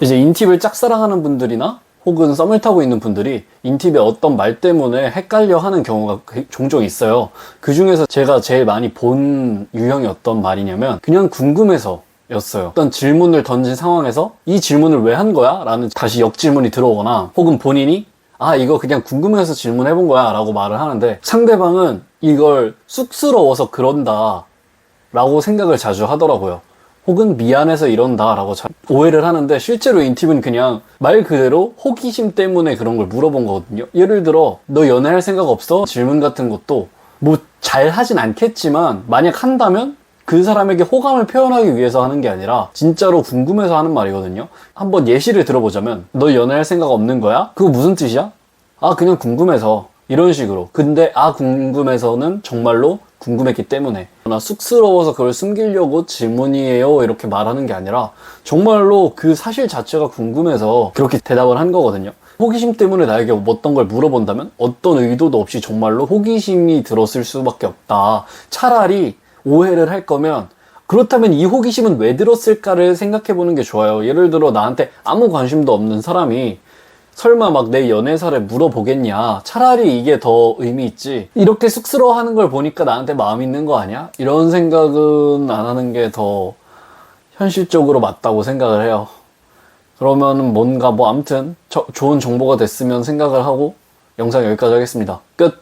이제 인팁을 짝사랑하는 분들이나 혹은 썸을 타고 있는 분들이 인팁의 어떤 말 때문에 헷갈려 하는 경우가 그- 종종 있어요. 그 중에서 제가 제일 많이 본 유형이 어떤 말이냐면 그냥 궁금해서 였어요. 어떤 질문을 던진 상황에서 이 질문을 왜 한 거야? 라는 다시 역질문이 들어오거나 혹은 본인이 아, 이거 그냥 궁금해서 질문해 본 거야 라고 말을 하는데 상대방은 이걸 쑥스러워서 그런다 라고 생각을 자주 하더라고요. 혹은 미안해서 이런다 라고 자- 오해를 하는데 실제로 인팁은 그냥 말 그대로 호기심 때문에 그런 걸 물어본 거거든요. 예를 들어 너 연애할 생각 없어? 질문 같은 것도 뭐 잘 하진 않겠지만 만약 한다면 그 사람에게 호감을 표현하기 위해서 하는 게 아니라 진짜로 궁금해서 하는 말이거든요. 한번 예시를 들어보자면 너 연애할 생각 없는 거야? 그거 무슨 뜻이야? 아 그냥 궁금해서 이런 식으로. 근데 아 궁금해서는 정말로 궁금했기 때문에. 나 쑥스러워서 그걸 숨기려고 질문이에요 이렇게 말하는 게 아니라 정말로 그 사실 자체가 궁금해서 그렇게 대답을 한 거거든요. 호기심 때문에 나에게 어떤 걸 물어본다면 어떤 의도도 없이 정말로 호기심이 들었을 수밖에 없다. 차라리 오해를 할 거면 그렇다면 이 호기심은 왜 들었을까를 생각해 보는 게 좋아요. 예를 들어 나한테 아무 관심도 없는 사람이 설마 막 내 연애사를 물어보겠냐. 차라리 이게 더 의미 있지. 이렇게 쑥스러워하는 걸 보니까 나한테 마음 있는 거 아니야? 이런 생각은 안 하는 게 더 현실적으로 맞다고 생각을 해요. 그러면은 뭔가 뭐 저- 좋은 정보가 됐으면 생각을 하고 영상 여기까지 하겠습니다. 끝!